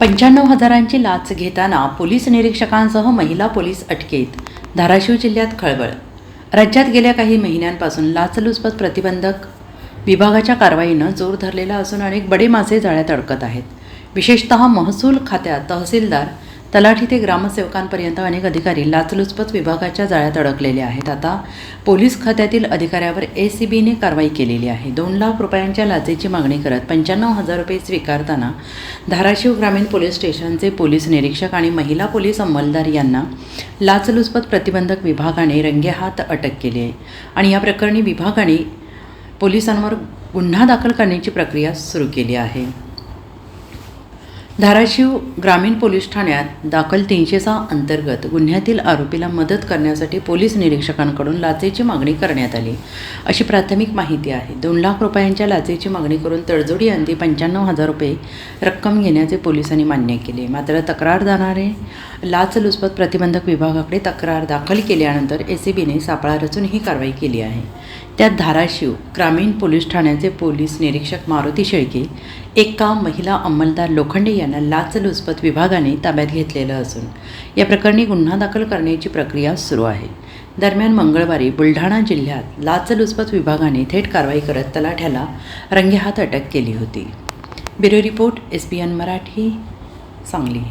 पंच्याण्णव हजारांची लाच घेताना पोलीस निरीक्षकांसह महिला पोलीस अटकेत. धाराशिव जिल्ह्यात खळबळ. राज्यात गेल्या काही महिन्यांपासून लाचलुचपत प्रतिबंधक विभागाच्या कारवाईनं जोर धरलेला असून अनेक बडे मासे जाळ्यात अडकत आहेत. विशेषतः महसूल खात्यात तहसीलदार तलाठी ते ग्रामसेवकांपर्यंत अनेक अधिकारी लाचलुचपत विभागाच्या जाळ्यात अडकलेले आहेत. आता पोलीस खात्यातील अधिकाऱ्यावर ए सी बीने कारवाई केलेली आहे. दोन लाख रुपयांच्या लाचेची मागणी करत पंच्याण्णव हजार रुपये स्वीकारताना धाराशिव ग्रामीण पोलीस स्टेशनचे पोलीस निरीक्षक आणि महिला पोलीस अंमलदार यांना लाचलुचपत प्रतिबंधक विभागाने रंगेहात अटक केली आहे आणि या प्रकरणी विभागाने पोलिसांवर गुन्हा दाखल करण्याची प्रक्रिया सुरू केली आहे. धाराशिव ग्रामीण पोलीस ठाण्यात दाखल तीनशे सहा अंतर्गत गुन्ह्यातील आरोपीला मदत करण्यासाठी पोलीस निरीक्षकांकडून लाचेची मागणी करण्यात आली. अशी प्राथमिक माहिती आहे. दोन लाख रुपयांच्या लाचेची मागणी करून तडजोडी अंती पंच्याण्णव हजार रुपये रक्कम घेण्याचे पोलिसांनी मान्य केले. मात्र तक्रारदाराने लाचलुचपत प्रतिबंधक विभागाकडे तक्रार दाखल केल्यानंतर ए सी बीने सापळा रचून ही कारवाई केली आहे. त्यात धाराशिव ग्रामीण पोलीस ठाण्याचे पोलीस निरीक्षक मारुती शेळके एका महिला अंमलदार लोखंडे यांना लाचलुचपत विभागाने ताब्यात घेतलेलं असून या प्रकरणी गुन्हा दाखल करण्याची प्रक्रिया सुरू आहे. दरम्यान मंगळवारी बुलढाणा जिल्ह्यात लाचलुचपत विभागाने थेट कारवाई करत तलाठ्याला रंगेहात अटक केली होती. Bureau report S B N Marathi Sangli.